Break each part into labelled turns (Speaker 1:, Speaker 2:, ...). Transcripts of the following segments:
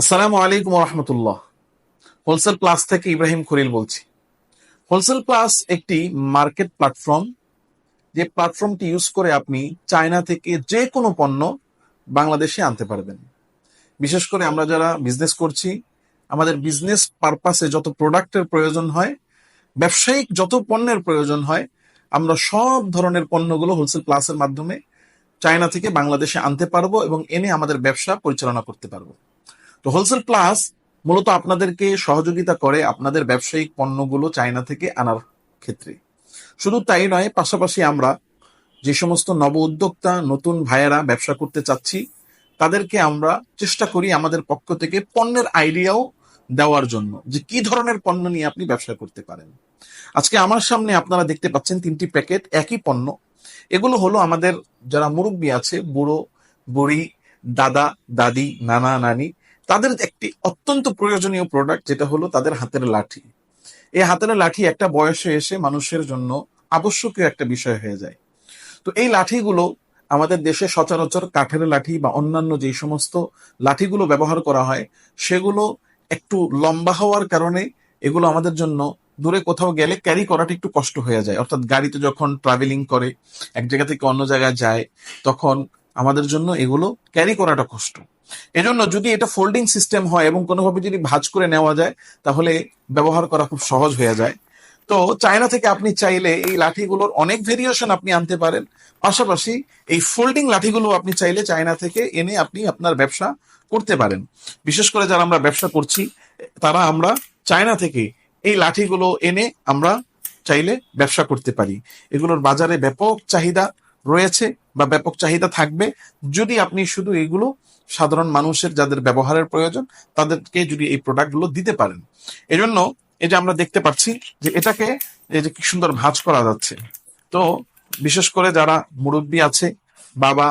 Speaker 1: আসসালামু আলাইকুম রহমতুল্লাহ wholesale plus থেকে ইব্রাহিম খলিল বলছি। হোলসেল প্লাস একটি মার্কেট প্ল্যাটফর্ম, যে প্ল্যাটফর্মটি ইউজ করে আপনি চায়না থেকে যে কোনো পণ্য বাংলাদেশে আনতে পারবেন। বিশেষ করে আমরা যারা বিজনেস করছি, আমাদের বিজনেস পারপাসে যত প্রোডাক্টের প্রয়োজন হয়, ব্যবসায়িক যত পণ্যের প্রয়োজন হয়, আমরা সব ধরনের পণ্যগুলো হোলসেল প্লাসের মাধ্যমে চায়না থেকে বাংলাদেশে আনতে পারব এবং এনে আমাদের ব্যবসা পরিচালনা করতে পারব। তো হোলসেল প্লাস মূলত আপনাদেরকে সহযোগিতা করে আপনাদের ব্যবসায়িক পণ্যগুলো চায়না থেকে আনার ক্ষেত্রে। শুধু তাই নয়, পাশাপাশি আমরা যে সমস্ত নব উদ্যোক্তা, নতুন ভাইয়েরা ব্যবসা করতে চাচ্ছি, তাদেরকে আমরা চেষ্টা করি আমাদের পক্ষ থেকে পণ্যের আইডিয়াও দেওয়ার জন্য যে কি ধরনের পণ্য নিয়ে আপনি ব্যবসা করতে পারেন। আজকে আমার সামনে আপনারা দেখতে পাচ্ছেন তিনটি প্যাকেট, একই পণ্য। এগুলো হলো আমাদের যারা মুরব্বী আছে, বুড়ো, বুড়ি, দাদা, দাদি, নানা, নানি তাদের একটি অত্যন্ত প্রয়োজনীয় প্রোডাক্ট যেটা হলো তাদের হাতের লাঠি। এই হাতের লাঠি একটা বয়সে এসে মানুষের জন্য আবশ্যকীয় একটা বিষয় হয়ে যায়। তো এই লাঠিগুলো আমাদের দেশে সচরাচর কাঠের লাঠি বা অন্যান্য যে সমস্ত লাঠিগুলো ব্যবহার করা হয়, সেগুলো একটু লম্বা হওয়ার কারণে এগুলো আমাদের জন্য দূরে কোথাও গেলে ক্যারি করাটা একটু কষ্ট হয়ে যায়। অর্থাৎ গাড়িতে যখন ট্রাভেলিং করে, এক জায়গা থেকে অন্য জায়গায় যায়, তখন আমাদের জন্য এগুলো ক্যারি করাটা কষ্ট। এজন্য যদি এটা ফোল্ডিং সিস্টেম হয় এবং কোনোভাবে যদি ভাঁজ করে নেওয়া যায়, তাহলে ব্যবহার করা খুব সহজ হয়ে যায়। তো চায়না থেকে আপনি চাইলে এই লাঠিগুলোর অনেক ভেরিয়েশন আপনি আনতে পারেন। পাশাপাশি এই ফোল্ডিং লাঠিগুলো আপনি চাইলে চায়না থেকে এনে আপনি আপনার ব্যবসা করতে পারেন। বিশেষ করে যারা আমরা ব্যবসা করছি, তারা আমরা চায়না থেকে এই লাঠিগুলো এনে আমরা চাইলে ব্যবসা করতে পারি। এগুলোর বাজারে ব্যাপক চাহিদা রয়েছে বা ব্যাপক চাহিদা থাকবে, যদি আপনি শুধু এগুলো সাধারণ মানুষের যাদের ব্যবহারের প্রয়োজন, তাদেরকে যদি এই প্রোডাক্টগুলো দিতে পারেন। এজন্য এই যে আমরা দেখতে পাচ্ছি যে এটাকে এই যে কি সুন্দর ভাঁজ করা যাচ্ছে। তো বিশেষ করে যারা মুরব্বী আছে, বাবা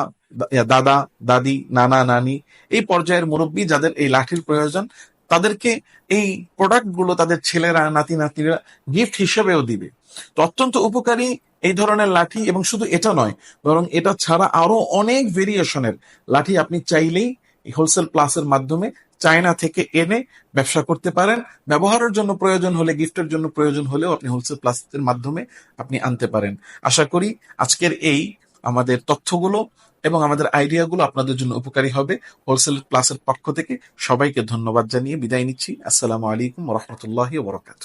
Speaker 1: দাদা, দাদি, নানা, নানি, এই পর্যায়ের মুরব্বী যাদের এই লাঠির প্রয়োজন তাদেরকে এই প্রোডাক্টগুলো তাদের ছেলেরা, নাতি নাতিরা গিফট হিসেবেও দিবে। তো অত্যন্ত উপকারী এই ধরনের লাঠি এবং শুধু এটা নয়, বরং এটা ছাড়া আরও অনেক ভেরিয়েশনের লাঠি আপনি চাইলেই হোলসেল প্লাসের মাধ্যমে চায়না থেকে এনে ব্যবসা করতে পারেন। ব্যবহারের জন্য প্রয়োজন হলে গিফটের জন্য প্রয়োজন হলেও আপনি হোলসেল প্লাসের মাধ্যমে আপনি আনতে পারেন। আশা করি আজকের এই আমাদের তথ্যগুলো এবং আমাদের আইডিয়াগুলো আপনাদের জন্য উপকারী হবে। হোলসেল প্লাসের পক্ষ থেকে সবাইকে ধন্যবাদ জানিয়ে বিদায় নিচ্ছি। আসসালামু আলাইকুম রহমতুল্লাহ বরকাত